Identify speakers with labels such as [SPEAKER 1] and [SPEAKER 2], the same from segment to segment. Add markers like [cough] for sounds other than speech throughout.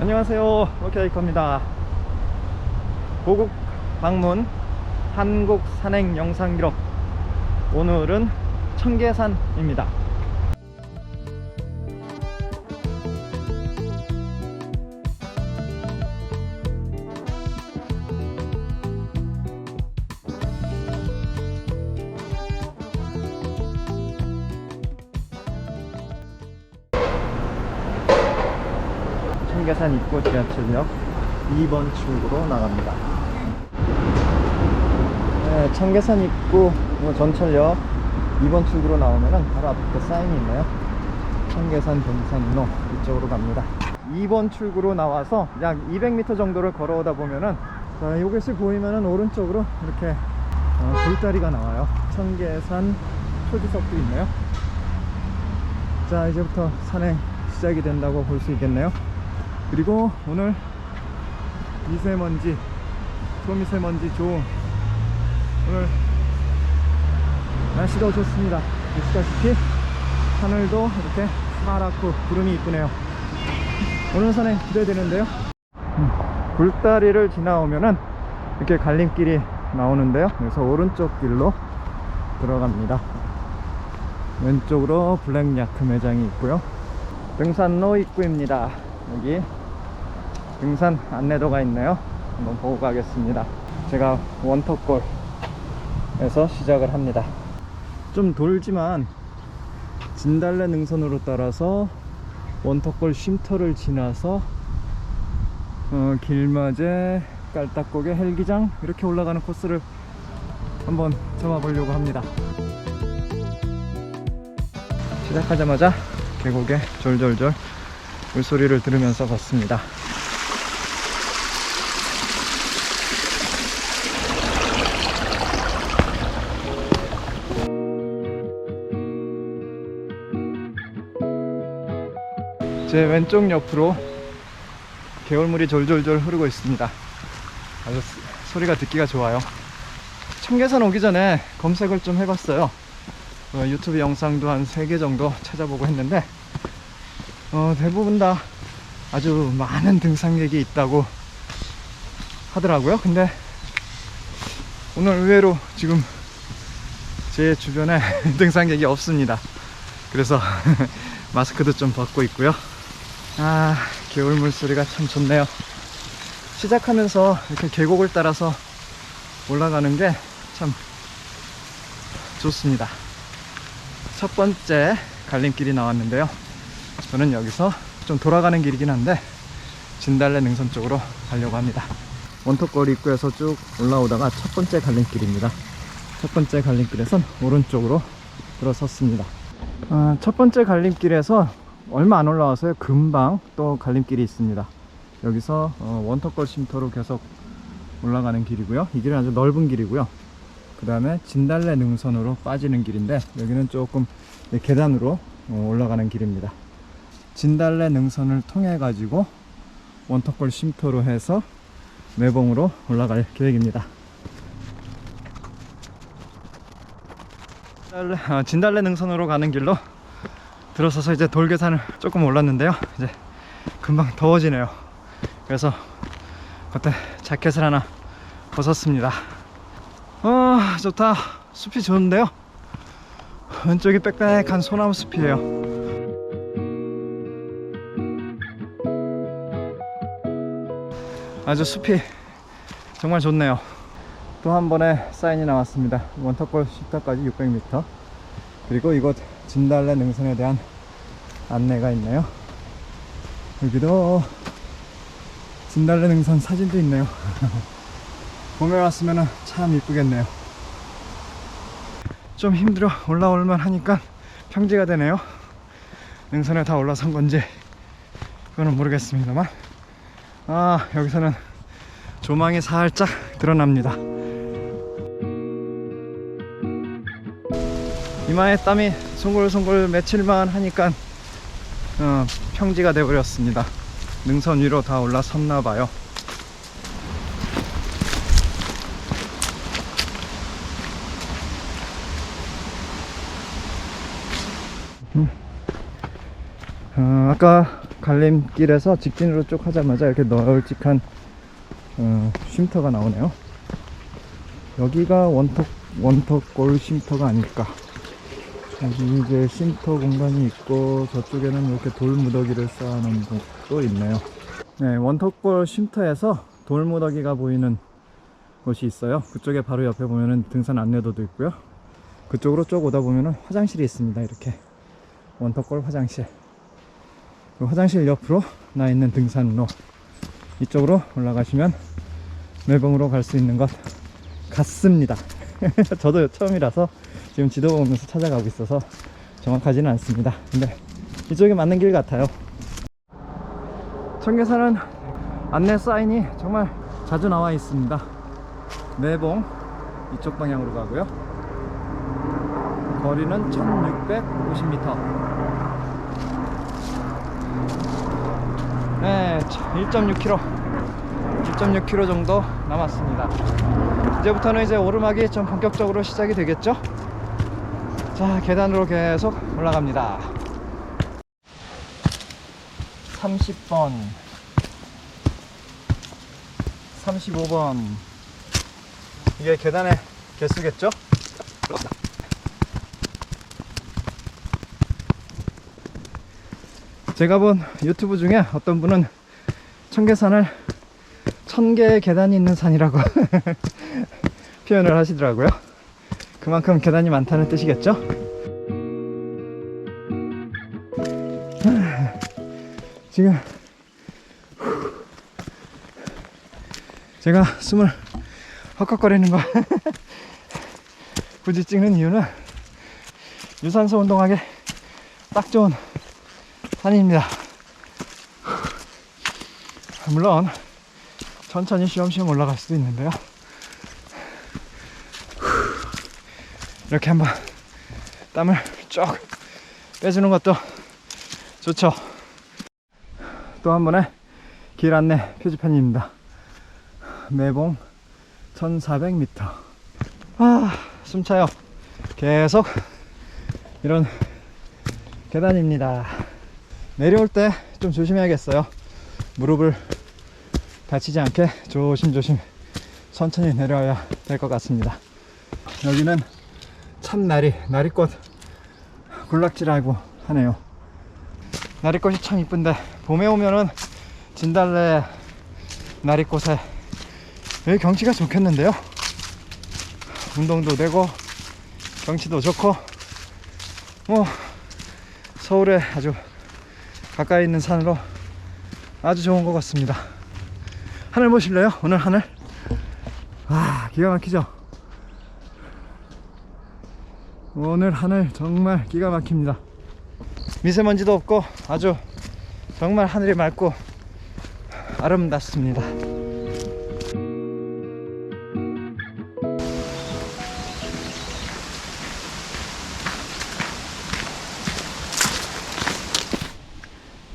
[SPEAKER 1] 안녕하세요. 워키하이커입니다. 고국 방문 한국 산행 영상 기록. 오늘은 청계산입니다 청계산 입구 지하철역 2번 출구로 나갑니다. 네, 청계산 입구 뭐 전철역 2번 출구로 나오면은 바로 앞에 사인이 있네요. 청계산 등산로 이쪽으로 갑니다. 2번 출구로 나와서 약 200m 정도를 걸어오다 보면은 자, 이것이 보이면은 오른쪽으로 이렇게 어, 돌다리가 나와요. 청계산 표지석도 있네요. 자, 이제부터 산행 시작이 된다고 볼 수 있겠네요. 그리고 오늘 미세먼지 초미세먼지 좋은 오늘 날씨도 좋습니다. 보시다시피 하늘도 이렇게 파랗고 구름이 이쁘네요. 오늘 산행 기대되는데요. 음, 굴다리를 지나오면은 이렇게 갈림길이 나오는데요. 그래서 오른쪽 길로 들어갑니다. 왼쪽으로 블랙야크 매장이 있고요. 등산로 입구입니다. 여기 등산 안내도가 있네요. 한번 보고 가겠습니다. 제가 원터골에서 시작을 합니다. 좀 돌지만 진달래 능선으로 따라서 원터골 쉼터를 지나서 어, 길맞에 깔딱고개 헬기장 이렇게 올라가는 코스를 한번 잡아보려고 합니다. 시작하자마자 계곡에 졸졸졸 물소리를 들으면서 걷습니다. 제 왼쪽 옆으로 개울물이 졸졸졸 흐르고 있습니다. 아주 스- 소리가 듣기가 좋아요. 청계산 오기 전에 검색을 좀 해봤어요. 어, 유튜브 영상도 한 3개 정도 찾아보고 했는데 어, 대부분 다 아주 많은 등산객이 있다고 하더라고요. 근데 오늘 의외로 지금 제 주변에 [laughs] 등산객이 없습니다. 그래서 [laughs] 마스크도 좀 벗고 있고요. 아, 겨울물 소리가 참 좋네요. 시작하면서 이렇게 계곡을 따라서 올라가는 게 참 좋습니다. 첫 번째 갈림길이 나왔는데요. 저는 여기서 좀 돌아가는 길이긴 한데 진달래 능선 쪽으로 가려고 합니다. 원턱거리 입구에서 쭉 올라오다가 첫 번째 갈림길입니다. 첫 번째 갈림길에선 오른쪽으로 들어섰습니다. 아, 첫 번째 갈림길에서 얼마 안 올라와서요. 금방 또 갈림길이 있습니다. 여기서 어, 원턱걸 쉼터로 계속 올라가는 길이고요. 이 길은 아주 넓은 길이고요. 그 다음에 진달래 능선으로 빠지는 길인데 여기는 조금 계단으로 어, 올라가는 길입니다. 진달래 능선을 통해 가지고 원턱걸 쉼터로 해서 매봉으로 올라갈 계획입니다. 진달래, 아, 진달래 능선으로 가는 길로 들어서서 이제 돌계산을 조금 올랐는데요. 이제 금방 더워지네요. 그래서 그때 자켓을 하나 벗었습니다. 아 좋다. 숲이 좋은데요. 왼쪽이 빽빽한 소나무 숲이에요. 아주 숲이 정말 좋네요. 또 한 번의 사인이 나왔습니다. 원턱골 10타까지 600m. 그리고 이곳 진달래 능선에 대한 안내가 있네요. 여기도 진달래 능선 사진도 있네요. [laughs] 봄에 왔으면 참 이쁘겠네요. 좀 힘들어 올라올만 하니까 평지가 되네요. 능선에 다 올라선 건지 그거는 모르겠습니다만 아 여기서는 조망이 살짝 드러납니다. 이마에 땀이 송골송골 맺힐만 하니까 어, 평지가 되어버렸습니다. 능선 위로 다 올라섰나 봐요. 어, 아까 갈림길에서 직진으로 쭉 하자마자 이렇게 널찍한 어, 쉼터가 나오네요. 여기가 원턱 원턱골 쉼터가 아닐까. 여기 이제 쉼터 공간이 있고 저쪽에는 이렇게 돌 무더기를 쌓아놓은 곳도 있네요. 네, 원턱골 쉼터에서 돌 무더기가 보이는 곳이 있어요. 그쪽에 바로 옆에 보면은 등산 안내도도 있고요. 그쪽으로 쭉 오다 보면은 화장실이 있습니다. 이렇게 원턱골 화장실. 그 화장실 옆으로 나 있는 등산로 이쪽으로 올라가시면 매봉으로 갈 수 있는 것 같습니다. [laughs] 저도 처음이라서 지금 지도 보면서 찾아가고 있어서 정확하지는 않습니다. 근데 이쪽이 맞는 길 같아요. 청계산은 안내 사인이 정말 자주 나와 있습니다. 매봉 이쪽 방향으로 가고요. 거리는 1650m. 네, 1.6km. 1.6km 정도 남았습니다. 이제부터는 이제 오르막이 좀 본격적으로 시작이 되겠죠? 자, 계단으로 계속 올라갑니다. 30번, 35번. 이게 계단의 개수겠죠? 제가 본 유튜브 중에 어떤 분은 청계산을 천 개의 계단이 있는 산이라고 [laughs] 표현을 하시더라고요. 그만큼 계단이 많다는 뜻이겠죠? [sighs] 지금 [sighs] 제가 숨을 헉헉거리는 거 [laughs] 굳이 찍는 이유는 유산소 운동하기 딱 좋은 산입니다. [sighs] 물론 천천히 쉬엄쉬엄 올라갈 수도 있는데요. 이렇게 한번 땀을 쭉 빼주는 것도 좋죠. 또 한 번의 길 안내 표지판입니다. 매봉 1400m. 아, 숨차요. 계속 이런 계단입니다. 내려올 때 좀 조심해야겠어요. 무릎을 다치지 않게 조심조심 천천히 내려와야 될 것 같습니다. 여기는 참나리, 나리꽃 군락지라고 하네요. 나리꽃이 참 이쁜데 봄에 오면은 진달래 나리꽃에 여기 경치가 좋겠는데요. 운동도 되고 경치도 좋고 뭐 서울에 아주 가까이 있는 산으로 아주 좋은 것 같습니다. 하늘 보실래요? 오늘 하늘? 아, 기가 막히죠? 오늘 하늘 정말 기가 막힙니다. 미세먼지도 없고 아주 정말 하늘이 맑고 아름답습니다.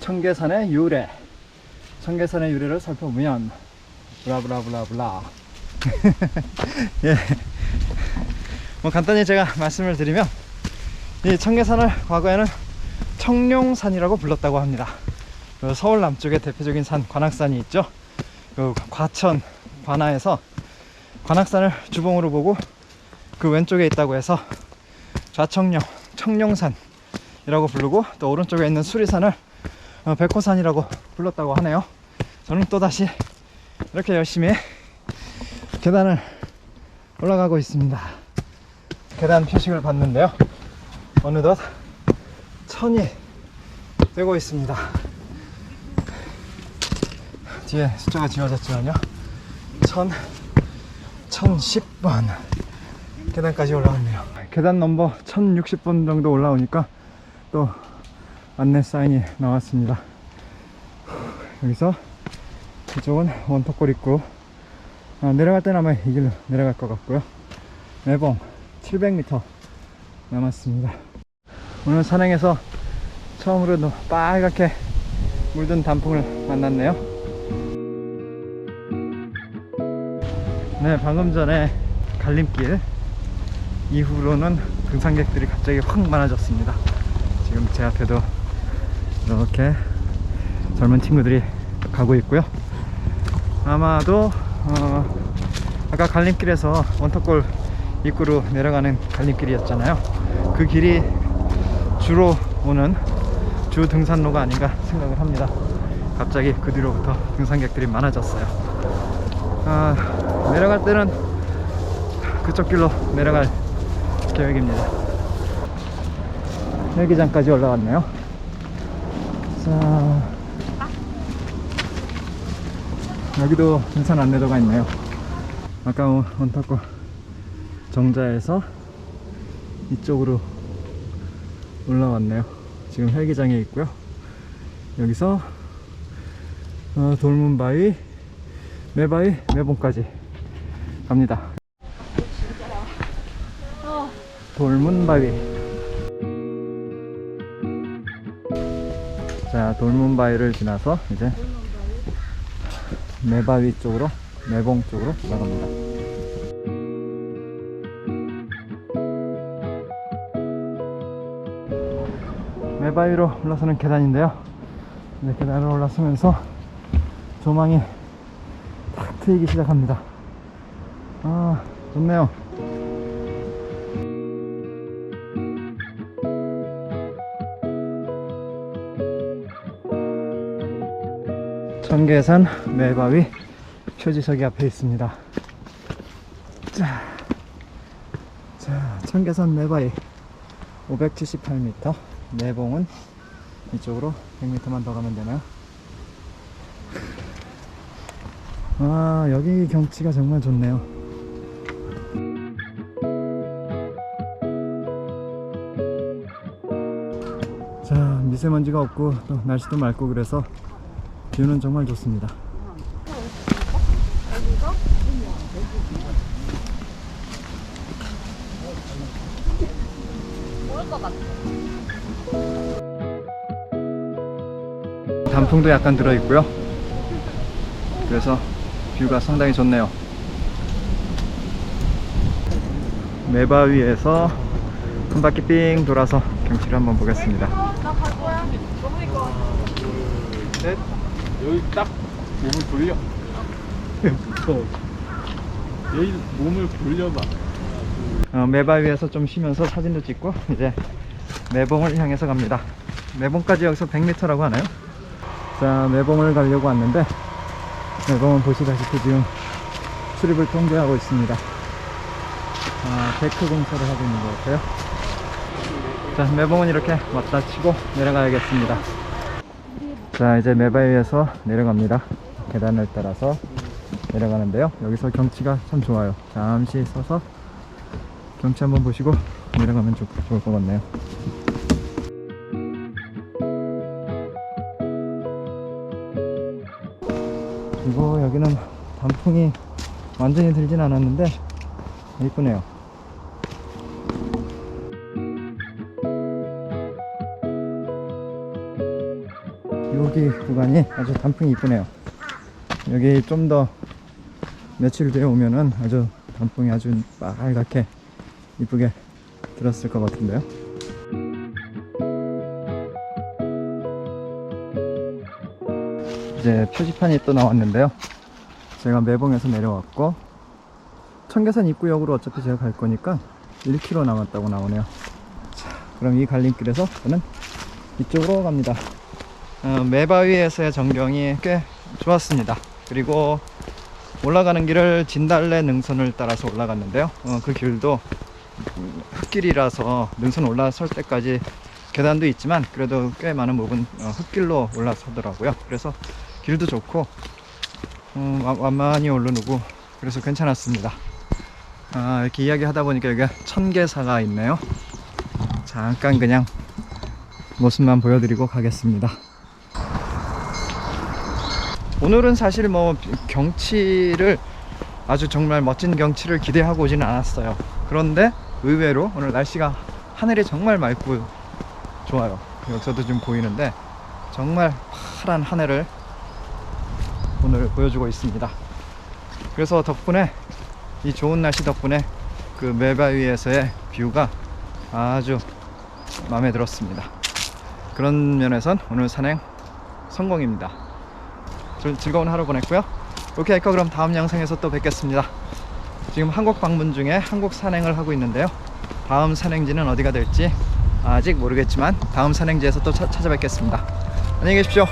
[SPEAKER 1] 청계산의 유래. 청계산의 유래를 살펴보면 블라블라블라블라. [laughs] 예. 뭐 간단히 제가 말씀을 드리면 이 청계산을 과거에는 청룡산이라고 불렀다고 합니다. 그 서울 남쪽의 대표적인 산 관악산이 있죠. 그 과천 관하에서 관악산을 주봉으로 보고 그 왼쪽에 있다고 해서 좌청룡 청룡산이라고 부르고 또 오른쪽에 있는 수리산을 어, 백호산이라고 불렀다고 하네요. 저는 또 다시 이렇게 열심히 계단을 올라가고 있습니다. 계단 표식을 봤는데요. 어느덧 천이 되고 있습니다. 뒤에 숫자가 지워졌지만요. 천, 천십 번 계단까지 올라왔네요. 계단 넘버 1060번 정도 올라오니까 또 안내 사인이 나왔습니다. 여기서 이쪽은 원턱골 있고 아, 내려갈 때는 아마 이 길로 내려갈 것 같고요. 매봉 700m 남았습니다. 오늘 산행에서 처음으로 도 빨갛게 물든 단풍을 만났네요. 네, 방금 전에 갈림길 이후로는 등산객들이 갑자기 확 많아졌습니다. 지금 제 앞에도 이렇게 젊은 친구들이 가고 있고요. 아마도 어, 아까 갈림길에서 원터골 입구로 내려가는 갈림길이었잖아요. 그 길이 주로 오는 주 등산로가 아닌가 생각을 합니다. 갑자기 그 뒤로부터 등산객들이 많아졌어요. 아, 내려갈 때는 그쪽 길로 내려갈 계획입니다. 헬기장까지 올라왔네요. 자, 여기도 등산 안내도가 있네요. 아까 온- 원탁골 정자에서 이쪽으로 올라왔네요. 지금 헬기장에 있고요. 여기서 어, 돌문바위, 매바위, 매봉까지 갑니다. 돌문바위. 자, 돌문바위를 지나서 이제 매바위 쪽으로, 매봉 쪽으로 나갑니다. 매바위로 올라서는 계단인데요. 이제 계단을 올라서면서 조망이 탁 트이기 시작합니다. 아, 좋네요. 청계산 매바위 표지석이 앞에 있습니다. 자, 자 청계산 매바위 578m, 매봉은 이쪽으로 100m만 더 가면 되나요? 아, 여기 경치가 정말 좋네요. 자, 미세먼지가 없고 또 날씨도 맑고 그래서 뷰는 정말 좋습니다. 단풍도 약간 들어있고요. 그래서 뷰가 상당히 좋네요. 매바위에서 한 바퀴 삥 돌아서 경치를 한번 보겠습니다.
[SPEAKER 2] 넷 여기 딱 몸을 돌려 무서워 여기 몸을 돌려봐
[SPEAKER 1] 어, 매바위에서 좀 쉬면서 사진도 찍고 이제 매봉을 향해서 갑니다. 매봉까지 여기서 100m라고 하나요? 자, 매봉을 가려고 왔는데 매봉은 보시다시피 지금 출입을 통제하고 있습니다. 아, 데크 공사를 하고 있는 것 같아요. 자, 매봉은 이렇게 왔다 치고 내려가야겠습니다. 자, 이제 매바위에서 내려갑니다. 계단을 따라서 내려가는데요. 여기서 경치가 참 좋아요. 잠시 서서 경치 한번 보시고 내려가면 좋, 좋을 것 같네요. 그리고 여기는 단풍이 완전히 들진 않았는데 이쁘네요. 여기 구간이 아주 단풍이 이쁘네요. 여기 좀 더 며칠 뒤에 오면은 아주 단풍이 아주 빨갛게 이쁘게 들었을 것 같은데요. 이제 표지판이 또 나왔는데요. 제가 매봉에서 내려왔고 청계산 입구역으로 어차피 제가 갈 거니까 1km 남았다고 나오네요. 자, 그럼 이 갈림길에서 저는 이쪽으로 갑니다. 어, 매바위에서의 전경이 꽤 좋았습니다. 그리고 올라가는 길을 진달래 능선을 따라서 올라갔는데요. 어, 그 길도 음, 흙길이라서 능선 올라설 때까지 계단도 있지만 그래도 꽤 많은 부분 어, 흙길로 올라서더라고요. 그래서 길도 좋고 음, 완- 완만히 오르고 그래서 괜찮았습니다. 아, 이렇게 이야기 하다 보니까 여기가 천계사가 있네요. 잠깐 그냥 모습만 보여드리고 가겠습니다. 오늘은 사실 뭐 경치를 아주 정말 멋진 경치를 기대하고 오지는 않았어요. 그런데 의외로 오늘 날씨가 하늘이 정말 맑고 좋아요. 여기서도 좀 보이는데 정말 파란 하늘을 오늘 보여주고 있습니다. 그래서 덕분에 이 좋은 날씨 덕분에 그 매바위에서의 뷰가 아주 마음에 들었습니다. 그런 면에선 오늘 산행 성공입니다. 저- 즐거운 하루 보냈고요. 오케이 그럼 다음 영상에서 또 뵙겠습니다. 지금 한국 방문 중에 한국 산행을 하고 있는데요. 다음 산행지는 어디가 될지 아직 모르겠지만 다음 산행지에서 또 차- 찾아뵙겠습니다. 안녕히 계십시오.